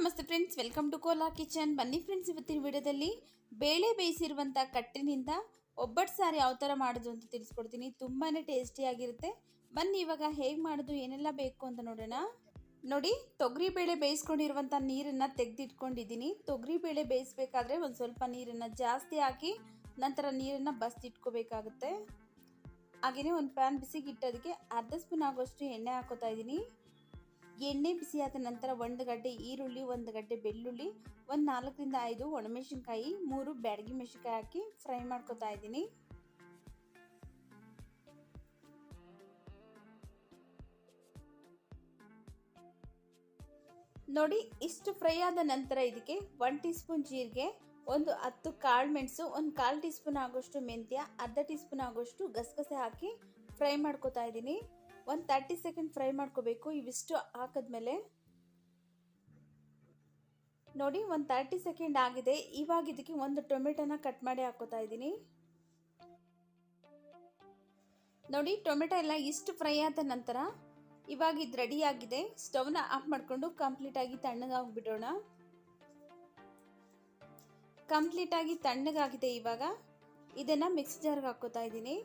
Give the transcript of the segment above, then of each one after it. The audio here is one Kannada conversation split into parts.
ನಮಸ್ತೆ friends, welcome to Cola kitchen. ಬನ್ನಿ ಫ್ರೆಂಡ್ಸ್, ಇವತ್ತಿನ ವಿಡಿಯೋದಲ್ಲಿ ಬೇಳೆ ಬೇಯಿಸಿರುವಂಥ ಕಟ್ಟಿನಿಂದ ಒಬ್ಬಟ್ಟು ಸಾರಿ ಯಾವ ಥರ ಮಾಡೋದು ಅಂತ ತಿಳಿಸ್ಕೊಡ್ತೀನಿ. ತುಂಬಾ ಟೇಸ್ಟಿಯಾಗಿರುತ್ತೆ ಬನ್ನಿ, ಇವಾಗ ಹೇಗೆ ಮಾಡೋದು, ಏನೆಲ್ಲ ಬೇಕು ಅಂತ ನೋಡೋಣ. ನೋಡಿ, ತೊಗರಿ ಬೇಳೆ ಬೇಯಿಸ್ಕೊಂಡಿರುವಂಥ ನೀರನ್ನು ತೆಗೆದಿಟ್ಕೊಂಡಿದ್ದೀನಿ. ತೊಗರಿ ಬೇಳೆ ಬೇಯಿಸ್ಬೇಕಾದ್ರೆ ಒಂದು ಸ್ವಲ್ಪ ನೀರನ್ನು ಜಾಸ್ತಿ ಹಾಕಿ ನಂತರ ನೀರನ್ನು ಬಸ್ದಿಟ್ಕೋಬೇಕಾಗುತ್ತೆ ಹಾಗೆಯೇ ಒಂದು ಪ್ಯಾನ್ ಬಿಸಿಗಿಟ್ಟೋದಕ್ಕೆ ಅರ್ಧ ಸ್ಪೂನ್ ಆಗೋಷ್ಟು ಎಣ್ಣೆ ಹಾಕೋತಾ ಇದ್ದೀನಿ. ಎಣ್ಣೆ ಬಿಸಿಯಾದ ನಂತರ ಒಂದು ಗಡ್ಡೆ ಈರುಳ್ಳಿ, ಒಂದು ಗಡ್ಡೆ ಬೆಳ್ಳುಳ್ಳಿ, ಒಂದು ನಾಲ್ಕರಿಂದ ಐದು ಒಣಮೆಣಸಿನ್ಕಾಯಿ, ಮೂರು ಬ್ಯಾಡಗಿ ಮೆಣಸಿನ್ಕಾಯಿ ಹಾಕಿ ಫ್ರೈ ಮಾಡ್ಕೊತಾ ಇದ್ದೀನಿ. ನೋಡಿ, ಇಷ್ಟು ಫ್ರೈ ಆದ ನಂತರ ಇದಕ್ಕೆ ಒನ್ ಟೀ ಸ್ಪೂನ್ ಜೀರಿಗೆ, ಒಂದು ಹತ್ತು ಕಾಳು ಮೆಣಸು, ಒಂದು ಕಾಲು ಟೀ ಸ್ಪೂನ್ ಆಗೋಷ್ಟು ಮೆಂತ್ಯ, ಅರ್ಧ ಟೀ ಸ್ಪೂನ್ ಆಗೋಷ್ಟು ಗಸಗಸೆ ಹಾಕಿ ಫ್ರೈ ಮಾಡ್ಕೋತಾ ಇದ್ದೀನಿ. ಒಂದು ತರ್ಟಿ ಸೆಕೆಂಡ್ ಫ್ರೈ ಮಾಡ್ಕೋಬೇಕು. ಇವಿಷ್ಟು ಹಾಕಿದ್ಮೇಲೆ ನೋಡಿ ಒಂದು ತರ್ಟಿ ಸೆಕೆಂಡ್ ಆಗಿದೆ. ಇವಾಗ ಇದಕ್ಕೆ ಒಂದು ಟೊಮೆಟೊನ ಕಟ್ ಮಾಡಿ ಹಾಕೋತಾ ಇದ್ದೀನಿ. ನೋಡಿ ಟೊಮೆಟೊ ಎಲ್ಲ ಇಷ್ಟು ಫ್ರೈ ಆದ ನಂತರ ಇವಾಗ ಇದು ರೆಡಿ ಆಗಿದೆ. ಸ್ಟವ್ನ ಆಫ್ ಮಾಡಿಕೊಂಡು ಕಂಪ್ಲೀಟಾಗಿ ತಣ್ಣಗಾಗ್ಬಿಡೋಣ ಕಂಪ್ಲೀಟಾಗಿ ತಣ್ಣಗಾಗಿದೆ ಇವಾಗ. ಇದನ್ನು ಮಿಕ್ಸಿ ಜಾರ್ಗೆ ಹಾಕೋತಾ ಇದ್ದೀನಿ.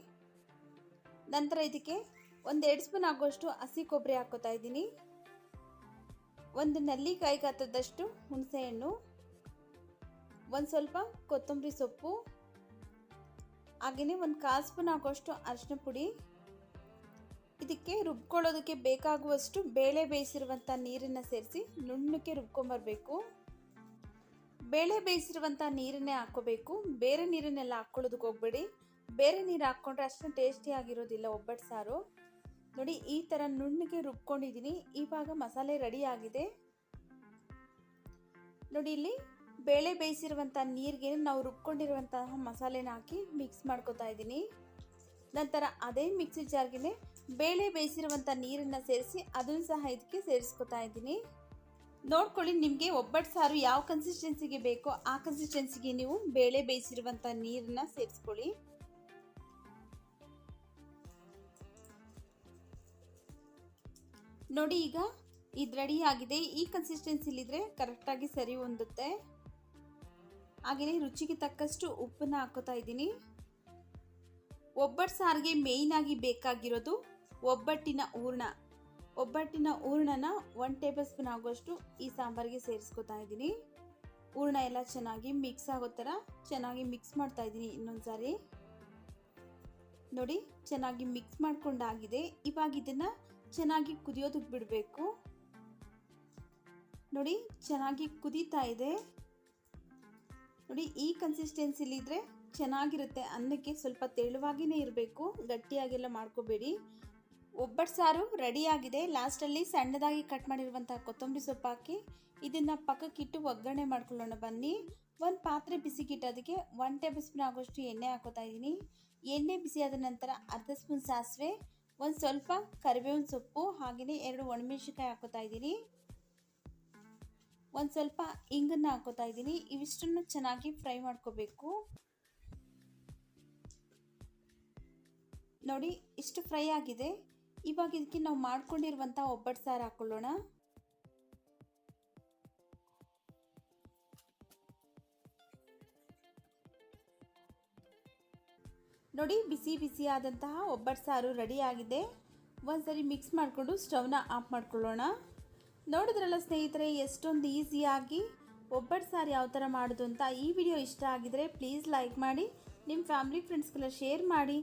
ನಂತರ ಇದಕ್ಕೆ ಒಂದು ಎರಡು ಸ್ಪೂನ್ ಆಗೋಷ್ಟು ಹಸಿ ಕೊಬ್ಬರಿ ಹಾಕೋತಾ ಇದ್ದೀನಿ. ಒಂದು ನಲ್ಲಿಕಾಯಿ ಕಾತದಷ್ಟು ಹುಣಸೆಹಣ್ಣು, ಒಂದು ಸ್ವಲ್ಪ ಕೊತ್ತಂಬರಿ ಸೊಪ್ಪು ಹಾಗೆಯೇ ಒಂದು ಕಾಲು ಸ್ಪೂನ್ ಆಗೋಷ್ಟು ಅರಿಶಿನ ಪುಡಿ. ಇದಕ್ಕೆ ರುಬ್ಕೊಳ್ಳೋದಕ್ಕೆ ಬೇಕಾಗುವಷ್ಟು ಬೇಳೆ ಬೇಯಿಸಿರುವಂಥ ನೀರನ್ನು ಸೇರಿಸಿ ನುಣ್ಣಕ್ಕೆ ರುಬ್ಕೊಂಬರಬೇಕು. ಬೇಳೆ ಬೇಯಿಸಿರುವಂಥ ನೀರನ್ನೇ ಹಾಕ್ಕೋಬೇಕು ಬೇರೆ ನೀರನ್ನೆಲ್ಲ ಹಾಕ್ಕೊಳ್ಳೋದಕ್ಕೆ ಹೋಗ್ಬೇಡಿ. ಬೇರೆ ನೀರು ಹಾಕ್ಕೊಂಡ್ರೆ ಅಷ್ಟು ಟೇಸ್ಟಿ ಆಗಿರೋದಿಲ್ಲ ಒಬ್ಬಟ್ಟು ಸಾರು. ನೋಡಿ, ಈ ಥರ ನುಣ್ಣಗೆ ರುಬ್ಕೊಂಡಿದ್ದೀನಿ ಇವಾಗ ಮಸಾಲೆ ರೆಡಿ ಆಗಿದೆ. ನೋಡಿ, ಇಲ್ಲಿ ಬೇಳೆ ಬೇಯಿಸಿರುವಂಥ ನೀರಿಗೆ ನಾವು ರುಬ್ಕೊಂಡಿರುವಂತಹ ಮಸಾಲೆನ ಹಾಕಿ ಮಿಕ್ಸ್ ಮಾಡ್ಕೊತಾ ಇದ್ದೀನಿ ನಂತರ ಅದೇ ಮಿಕ್ಸಿ ಜಾರ್ಗೆ ಬೇಳೆ ಬೇಯಿಸಿರುವಂಥ ನೀರನ್ನು ಸೇರಿಸಿ ಅದನ್ನು ಸಹ ಇದಕ್ಕೆ ಸೇರಿಸ್ಕೊತಾ ಇದ್ದೀನಿ ನೋಡ್ಕೊಳ್ಳಿ, ನಿಮಗೆ ಒಬ್ಬಟ್ಟು ಸಾರು ಯಾವ ಕನ್ಸಿಸ್ಟೆನ್ಸಿಗೆ ಬೇಕೋ ಆ ಕನ್ಸಿಸ್ಟೆನ್ಸಿಗೆ ನೀವು ಬೇಳೆ ಬೇಯಿಸಿರುವಂಥ ನೀರನ್ನ ಸೇರಿಸ್ಕೊಳ್ಳಿ. ನೋಡಿ ಈಗ ಇದು ರೆಡಿ ಆಗಿದೆ. ಈ ಕನ್ಸಿಸ್ಟೆನ್ಸಿಲಿದ್ರೆ ಕರೆಕ್ಟಾಗಿ ಸರಿ ಹೊಂದುತ್ತೆ ಹಾಗೆಯೇ ರುಚಿಗೆ ತಕ್ಕಷ್ಟು ಉಪ್ಪನ್ನ ಹಾಕೋತಾ ಇದ್ದೀನಿ. ಒಬ್ಬಟ್ಟು ಸಾರಿಗೆ ಮೇಯ್ನಾಗಿ ಬೇಕಾಗಿರೋದು ಒಬ್ಬಟ್ಟಿನ ಹೂರ್ಣ. ಒಬ್ಬಟ್ಟಿನ ಹೂರ್ಣನ ಒನ್ ಟೇಬಲ್ ಸ್ಪೂನ್ ಆಗುವಷ್ಟು ಈ ಸಾಂಬಾರಿಗೆ ಸೇರಿಸ್ಕೊತಾ ಇದ್ದೀನಿ. ಹೂರ್ಣ ಎಲ್ಲ ಚೆನ್ನಾಗಿ ಮಿಕ್ಸ್ ಆಗೋ ಥರ ಚೆನ್ನಾಗಿ ಮಿಕ್ಸ್ ಮಾಡ್ತಾ ಇದ್ದೀನಿ ಇನ್ನೊಂದು ಸಾರಿ. ನೋಡಿ ಚೆನ್ನಾಗಿ ಮಿಕ್ಸ್ ಮಾಡ್ಕೊಂಡಾಗಿದೆ ಇವಾಗ ಇದನ್ನು ಚೆನ್ನಾಗಿ ಕುದಿಯೋದಕ್ಕೆ ಬಿಡಬೇಕು. ನೋಡಿ, ಚೆನ್ನಾಗಿ ಕುದೀತಾ ಇದೆ. ನೋಡಿ, ಈ ಕನ್ಸಿಸ್ಟೆನ್ಸಿಲಿದ್ರೆ ಚೆನ್ನಾಗಿರುತ್ತೆ. ಅನ್ನಕ್ಕೆ ಸ್ವಲ್ಪ ತೆಳುವಾಗಿಯೇ ಇರಬೇಕು. ಗಟ್ಟಿಯಾಗೆಲ್ಲ ಮಾಡ್ಕೋಬೇಡಿ. ಒಬ್ಬಟ್ಟು ಸಾರು ರೆಡಿಯಾಗಿದೆ ಲಾಸ್ಟಲ್ಲಿ ಸಣ್ಣದಾಗಿ ಕಟ್ ಮಾಡಿರುವಂಥ ಕೊತ್ತಂಬರಿ ಸೊಪ್ಪು ಹಾಕಿ ಇದನ್ನು ಪಕ್ಕಕ್ಕಿಟ್ಟು ಒಗ್ಗರಣೆ ಮಾಡ್ಕೊಳ್ಳೋಣ. ಬನ್ನಿ. ಒಂದು ಪಾತ್ರೆ ಬಿಸಿಗಿಟ್ಟು ಅದಕ್ಕೆ ಒನ್ ಟೇಬಲ್ ಸ್ಪೂನ್ ಆಗೋಷ್ಟು ಎಣ್ಣೆ ಹಾಕೋತಾ ಇದ್ದೀನಿ. ಎಣ್ಣೆ ಬಿಸಿಯಾದ ನಂತರ ಅರ್ಧ ಸ್ಪೂನ್ ಸಾಸಿವೆ. ಒಂದು ಸ್ವಲ್ಪ ಕರಿಬೇವಿನ ಸೊಪ್ಪು ಹಾಗೆಯೇ ಎರಡು ಒಣಮೆಣಸಿನ್ಕಾಯಿ ಹಾಕೋತಾ ಇದ್ದೀನಿ. ಒಂದು ಸ್ವಲ್ಪ ಇಂಗನ್ನು ಹಾಕೋತಾ ಇದ್ದೀನಿ. ಇವಿಷ್ಟನ್ನು ಚೆನ್ನಾಗಿ ಫ್ರೈ ಮಾಡ್ಕೋಬೇಕು. ನೋಡಿ, ಇಷ್ಟು ಫ್ರೈ ಆಗಿದೆ. ಇವಾಗ ಇದಕ್ಕೆ ನಾವು ಮಾಡ್ಕೊಂಡಿರುವಂಥ ಒಬ್ಬಟ್ಟು ಸಾರು ಹಾಕೊಳ್ಳೋಣ. ನೋಡಿ, ಬಿಸಿ ಬಿಸಿ ಆದಂತಹ ಒಬ್ಬಟ್ಟು ಸಾರು ರೆಡಿ ಆಗಿದೆ ಒಂದ್ಸರಿ ಮಿಕ್ಸ್ ಮಾಡಿಕೊಂಡು ಸ್ಟವ್ನ ಆಫ್ ಮಾಡ್ಕೊಳ್ಳೋಣ. ನೋಡಿದ್ರಲ್ಲ ಸ್ನೇಹಿತರೆ, ಎಷ್ಟೊಂದು ಈಸಿಯಾಗಿ ಒಬ್ಬಟ್ಟು ಸಾರು ಯಾವ ಥರ ಮಾಡೋದು ಅಂತ ಈ ವಿಡಿಯೋ ಇಷ್ಟ ಆಗಿದರೆ ಪ್ಲೀಸ್ ಲೈಕ್ ಮಾಡಿ ನಿಮ್ಮ ಫ್ಯಾಮಿಲಿ, ಫ್ರೆಂಡ್ಸ್ಗೆಲ್ಲ ಶೇರ್ ಮಾಡಿ.